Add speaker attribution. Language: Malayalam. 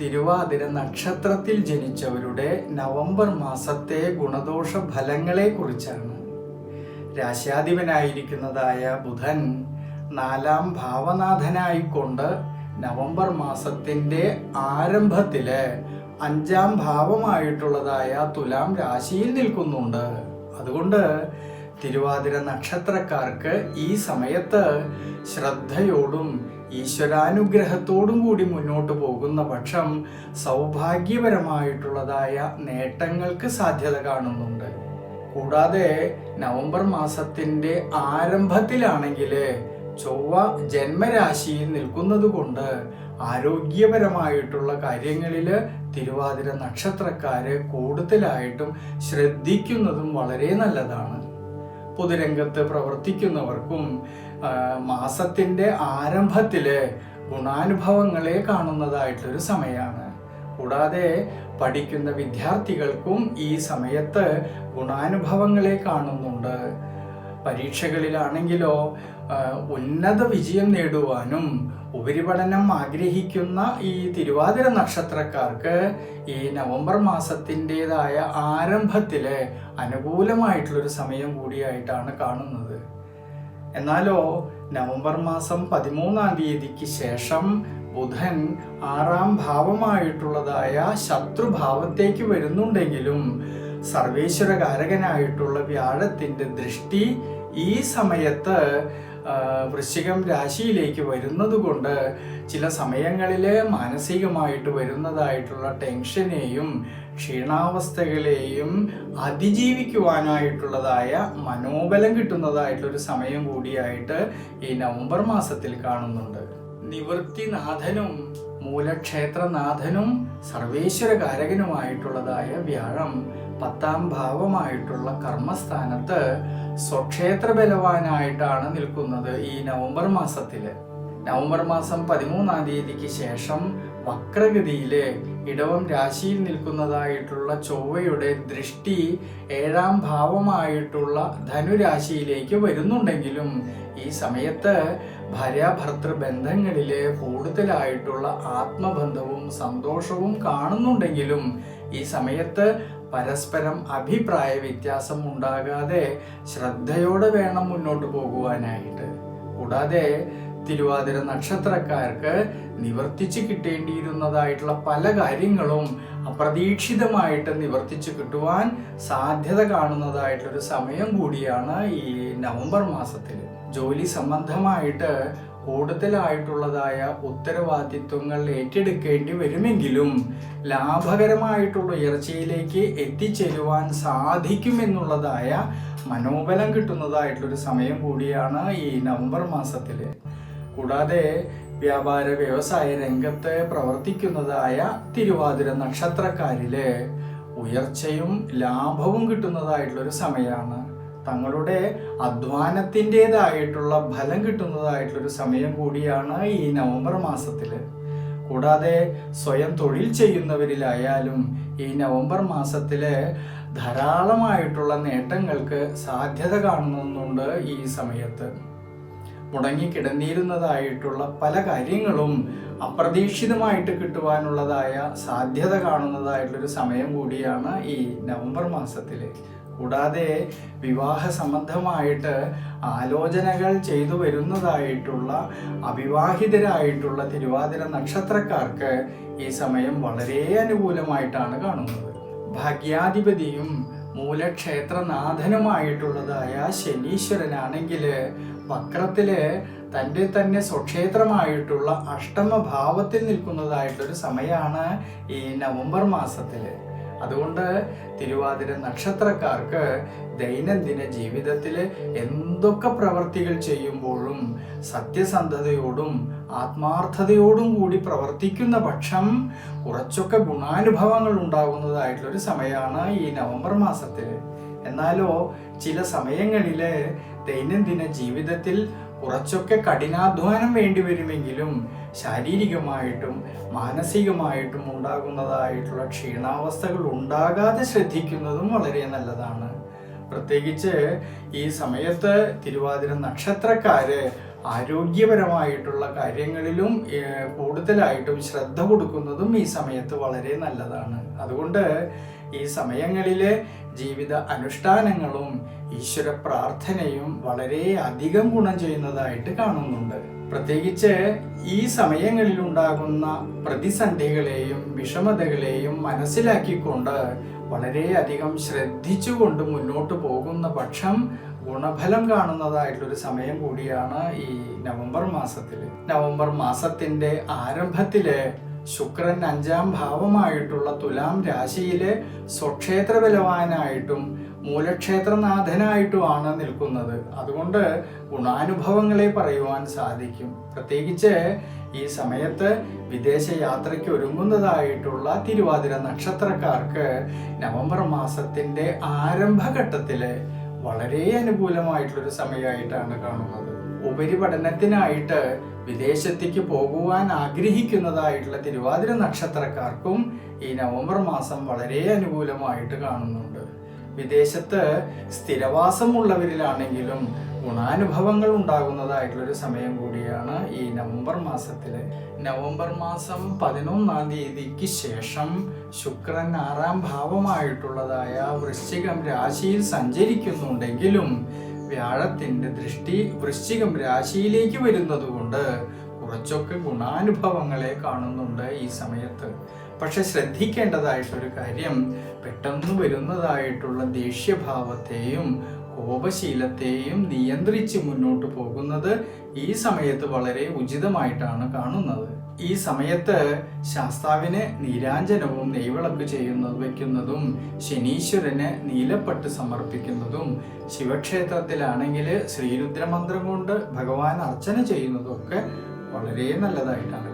Speaker 1: തിരുവാതിര നക്ഷത്രത്തിൽ ജനിച്ചവരുടെ നവംബർ മാസത്തെ ഗുണദോഷ ഫലങ്ങളെ കുറിച്ചാണ് രാശ്യാധിപനായിരിക്കുന്നതായ ബുധൻ നാലാം ഭാവനാഥനായിക്കൊണ്ട് നവംബർ മാസത്തിന്റെ ആരംഭത്തിൽ അഞ്ചാം ഭാവമായിട്ടുള്ളതായ തുലാം രാശിയിൽ നിൽക്കുന്നുണ്ട്. അതുകൊണ്ട് തിരുവാതിര നക്ഷത്രക്കാർക്ക് ഈ സമയത്ത് ശ്രദ്ധയോടും ഈശ്വരാനുഗ്രഹത്തോടും കൂടി മുന്നോട്ട് പോകുന്ന പക്ഷം സൗഭാഗ്യപരമായിട്ടുള്ളതായ നേട്ടങ്ങൾക്ക് സാധ്യത കാണുന്നുണ്ട്. കൂടാതെ നവംബർ മാസത്തിന്റെ ആരംഭത്തിലാണെങ്കിൽ ചൊവ്വ ജന്മരാശിയിൽ നിൽക്കുന്നത് കൊണ്ട് ആരോഗ്യപരമായിട്ടുള്ള കാര്യങ്ങളിൽ തിരുവാതിര നക്ഷത്രക്കാര് കൂടുതലായിട്ടും ശ്രദ്ധിക്കുന്നതും വളരെ നല്ലതാണ്. പൊതുരംഗത്ത് പ്രവർത്തിക്കുന്നവർക്കും മാസത്തിന്റെ ആരംഭത്തിൽ ഗുണാനുഭവങ്ങളെ കാണുന്നതായിട്ടൊരു സമയമാണ് കൂടാതെ പഠിക്കുന്ന വിദ്യാർത്ഥികൾക്കും ഈ സമയത്ത് ഗുണാനുഭവങ്ങളെ കാണുന്നുണ്ട്. പരീക്ഷകളിലാണെങ്കിലോ ഉന്നത വിജയം നേടുവാനും ഉപരിപഠനം ആഗ്രഹിക്കുന്ന ഈ തിരുവാതിര നക്ഷത്രക്കാർക്ക് ഈ നവംബർ മാസത്തിന്റെതായ ആരംഭത്തിലെ അനുകൂലമായിട്ടുള്ളൊരു സമയം കൂടിയായിട്ടാണ് കാണുന്നത്. എന്നാലോ നവംബർ മാസം പതിമൂന്നാം തീയതിക്ക് ശേഷം ബുധൻ ആറാം ഭാവമായിട്ടുള്ളതായ ശത്രുഭാവത്തേക്ക് വരുന്നുണ്ടെങ്കിലും സർവേശ്വരകാരകനായിട്ടുള്ള വ്യാഴത്തിന്റെ ദൃഷ്ടി ഈ സമയത്ത് വൃശ്ചികം രാശിയിലേക്ക് വരുന്നത് കൊണ്ട് ചില സമയങ്ങളിൽ മാനസികമായിട്ട് വരുന്നതായിട്ടുള്ള ടെൻഷനെയും ക്ഷീണാവസ്ഥകളെയും അതിജീവിക്കുവാനായിട്ടുള്ളതായ മനോബലം കിട്ടുന്നതായിട്ടുള്ളൊരു സമയം കൂടിയായിട്ട് ഈ നവംബർ മാസത്തിൽ കാണുന്നുണ്ട്. നിവൃത്തിനാഥനും മൂലക്ഷേത്രനാഥനും സർവേശ്വരകാരകനുമായിട്ടുള്ളതായ വ്യാഴം പത്താം ഭാവമായിട്ടുള്ള കർമ്മസ്ഥാനത്ത് സ്വക്ഷേത്ര ബലവാനായിട്ടാണ് നിൽക്കുന്നത് ഈ നവംബർ മാസത്തിൽ നവംബർ മാസം പതിമൂന്നാം തീയതിക്ക് ശേഷം വക്രഗതിയിലെ ഇടവം രാശിയിൽ നിൽക്കുന്നതായിട്ടുള്ള ചൊവ്വയുടെ ദൃഷ്ടി ഏഴാം ഭാവമായിട്ടുള്ള ധനുരാശിയിലേക്ക് വരുന്നുണ്ടെങ്കിലും ഈ സമയത്ത് ഭാര്യാഭർത്തൃ ബന്ധങ്ങളിലെ കൂടുതലായിട്ടുള്ള ആത്മബന്ധവും സന്തോഷവും കാണുന്നുണ്ടെങ്കിലും ഈ സമയത്ത് പരസ്പരം അഭിപ്രായ വ്യത്യാസം ഉണ്ടാകാതെ ശ്രദ്ധയോടെ വേണം മുന്നോട്ട് പോകുവാനായിട്ട്. കൂടാതെ തിരുവാതിര നക്ഷത്രക്കാർക്ക് നിവർത്തിച്ച് കിട്ടേണ്ടിയിരുന്നതായിട്ടുള്ള പല കാര്യങ്ങളും അപ്രതീക്ഷിതമായിട്ട് നിവർത്തിച്ച് കിട്ടുവാൻ സാധ്യത കാണുന്നതായിട്ടൊരു സമയം കൂടിയാണ് ഈ നവംബർ മാസത്തിൽ ജോലി സംബന്ധമായിട്ട് കൂടുതലായിട്ടുള്ളതായ ഉത്തരവാദിത്വങ്ങൾ ഏറ്റെടുക്കേണ്ടി വരുമെങ്കിലും ലാഭകരമായിട്ടുള്ള ഉയർച്ചയിലേക്ക് എത്തിച്ചേരുവാൻ സാധിക്കുമെന്നുള്ളതായ മനോബലം കിട്ടുന്നതായിട്ടുള്ളൊരു സമയം കൂടിയാണ് ഈ നവംബർ മാസത്തിൽ കൂടാതെ വ്യാപാര വ്യവസായ രംഗത്ത് പ്രവർത്തിക്കുന്നതായ തിരുവാതിര നക്ഷത്രക്കാരിൽ ഉയർച്ചയും ലാഭവും കിട്ടുന്നതായിട്ടുള്ളൊരു സമയമാണ് തങ്ങളുടെ അധ്വാനത്തിന്റെതായിട്ടുള്ള ഫലം കിട്ടുന്നതായിട്ടുള്ളൊരു സമയം കൂടിയാണ് ഈ നവംബർ മാസത്തിൽ കൂടാതെ സ്വയം തൊഴിൽ ചെയ്യുന്നവരിലായാലും ഈ നവംബർ മാസത്തിൽ ധാരാളമായിട്ടുള്ള നേട്ടങ്ങൾക്ക് സാധ്യത കാണുന്നുണ്ട് ഈ സമയത്ത്. മുടങ്ങിക്കിടന്നിരുന്നതായിട്ടുള്ള പല കാര്യങ്ങളും അപ്രതീക്ഷിതമായിട്ട് കിട്ടുവാനുള്ളതായ സാധ്യത കാണുന്നതായിട്ടുള്ളൊരു സമയം കൂടിയാണ് ഈ നവംബർ മാസത്തിൽ കൂടാതെ വിവാഹ സംബന്ധമായിട്ട് ആലോചനകൾ ചെയ്തു വരുന്നതായിട്ടുള്ള അവിവാഹിതരായിട്ടുള്ള തിരുവാതിര നക്ഷത്രക്കാർക്ക് ഈ സമയം വളരെ അനുകൂലമായിട്ടാണ് കാണുന്നത്. ഭാഗ്യാധിപതിയും മൂലക്ഷേത്രനാഥനുമായിട്ടുള്ളതായ ശനീശ്വരനാണെങ്കിൽ വക്രത്തിൽ തന്റെ തന്നെ സ്വക്ഷേത്രമായിട്ടുള്ള അഷ്ടമഭാവത്തിൽ നിൽക്കുന്നതായിട്ടൊരു സമയമാണ് ഈ നവംബർ മാസത്തിൽ. അതുകൊണ്ട് തിരുവാതിര നക്ഷത്രക്കാർക്ക് ദൈനംദിന ജീവിതത്തിൽ എന്തൊക്കെ പ്രവർത്തികൾ ചെയ്യുമ്പോഴും സത്യസന്ധതയോടും ആത്മാർത്ഥതയോടും കൂടി പ്രവർത്തിക്കുന്ന പക്ഷം കുറച്ചൊക്കെ ഗുണാനുഭവങ്ങൾ ഉണ്ടാകുന്നതായിട്ടുള്ള ഒരു സമയമാണ് ഈ നവംബർ മാസത്തിൽ എന്നാലോ ചില സമയങ്ങളിൽ ദൈനംദിന ജീവിതത്തിൽ കുറച്ചൊക്കെ കഠിനാധ്വാനം വേണ്ടി വരുമെങ്കിലും ശാരീരികമായിട്ടും മാനസികമായിട്ടും ഉണ്ടാകുന്നതായിട്ടുള്ള ക്ഷീണാവസ്ഥകൾ ഉണ്ടാകാതെ ശ്രദ്ധിക്കുന്നതും വളരെ നല്ലതാണ്. പ്രത്യേകിച്ച് ഈ സമയത്ത് തിരുവാതിര നക്ഷത്രക്കാര് ആരോഗ്യപരമായിട്ടുള്ള കാര്യങ്ങളിലും കൂടുതലായിട്ടും ശ്രദ്ധ കൊടുക്കുന്നതും ഈ സമയത്ത് വളരെ നല്ലതാണ്. അതുകൊണ്ട് ഈ സമയങ്ങളിലെ ജീവിത അനുഷ്ഠാനങ്ങളും ഈശ്വര പ്രാർത്ഥനയും വളരെ അധികം ഗുണം ചെയ്യുന്നതായിട്ട് കാണുന്നുണ്ട്. പ്രത്യേകിച്ച് ഈ സമയങ്ങളിൽ ഉണ്ടാകുന്ന പ്രതിസന്ധികളെയും വിഷമതകളെയും മനസ്സിലാക്കിക്കൊണ്ട് വളരെയധികം ശ്രദ്ധിച്ചുകൊണ്ട് മുന്നോട്ട് പോകുന്ന പക്ഷം ഗുണഫലം കാണുന്നതായിട്ടുള്ളൊരു സമയം കൂടിയാണ് ഈ നവംബർ മാസത്തിൽ നവംബർ മാസത്തിന്റെ ആരംഭത്തിൽ ശുക്രൻ അഞ്ചാം ഭാവമായിട്ടുള്ള തുലാം രാശിയിലെ സ്വക്ഷേത്ര ബലവാനായിട്ടും മൂലക്ഷേത്രനാഥനായിട്ടുമാണ് നിൽക്കുന്നത്. അതുകൊണ്ട് ഗുണാനുഭവങ്ങളെ പറയുവാൻ സാധിക്കും. പ്രത്യേകിച്ച് ഈ സമയത്ത് വിദേശ യാത്രയ്ക്ക് ഒരുങ്ങുന്നതായിട്ടുള്ള തിരുവാതിര നക്ഷത്രക്കാർക്ക് നവംബർ മാസത്തിന്റെ ആരംഭഘട്ടത്തിൽ വളരെ അനുകൂലമായിട്ടുള്ളൊരു സമയമായിട്ടാണ് കാണുന്നത്. ഉപരിപഠനത്തിനായിട്ട് വിദേശത്തേക്ക് പോകുവാൻ ആഗ്രഹിക്കുന്നതായിട്ടുള്ള തിരുവാതിര നക്ഷത്രക്കാർക്കും ഈ നവംബർ മാസം വളരെ അനുകൂലമായിട്ട് കാണുന്നുണ്ട് വിദേശത്ത് സ്ഥിരവാസമുള്ളവരിലാണെങ്കിലും ഗുണാനുഭവങ്ങൾ ഉണ്ടാകുന്നതായിട്ടുള്ളൊരു സമയം കൂടിയാണ് ഈ നവംബർ മാസത്തിൽ നവംബർ മാസം പതിനൊന്നാം തീയതിക്ക് ശേഷം ശുക്രൻ ആറാം ഭാവമായിട്ടുള്ളതായ വൃശ്ചികം രാശിയിൽ സഞ്ചരിക്കുന്നുണ്ടെങ്കിലും വ്യാഴത്തിന്റെ ദൃഷ്ടി വൃശ്ചികം രാശിയിലേക്ക് വരുന്നതുകൊണ്ട് കുറച്ചൊക്കെ ഗുണാനുഭവങ്ങളെ കാണുന്നുണ്ട് ഈ സമയത്ത്. പക്ഷെ ശ്രദ്ധിക്കേണ്ടതായിട്ടൊരു കാര്യം പെട്ടെന്ന് വരുന്നതായിട്ടുള്ള ദേഷ്യഭാവത്തെയും കോപശീലത്തെയും നിയന്ത്രിച്ച് മുന്നോട്ട് പോകുന്നത് ഈ സമയത്ത് വളരെ ഉചിതമായിട്ടാണ് കാണുന്നത്. ഈ സമയത്ത് ശാസ്താവിന് നീരാഞ്ജനവും നെയ്വിളക്ക് ചെയ്യുന്നത് വെക്കുന്നതും ശനീശ്വരന് നീലപ്പട്ട് സമർപ്പിക്കുന്നതും ശിവക്ഷേത്രത്തിലാണെങ്കിൽ ശ്രീരുദ്രമന്ത്രം കൊണ്ട് ഭഗവാൻ അർച്ചന ചെയ്യുന്നതും ഒക്കെ വളരെ നല്ലതായിട്ടാണ്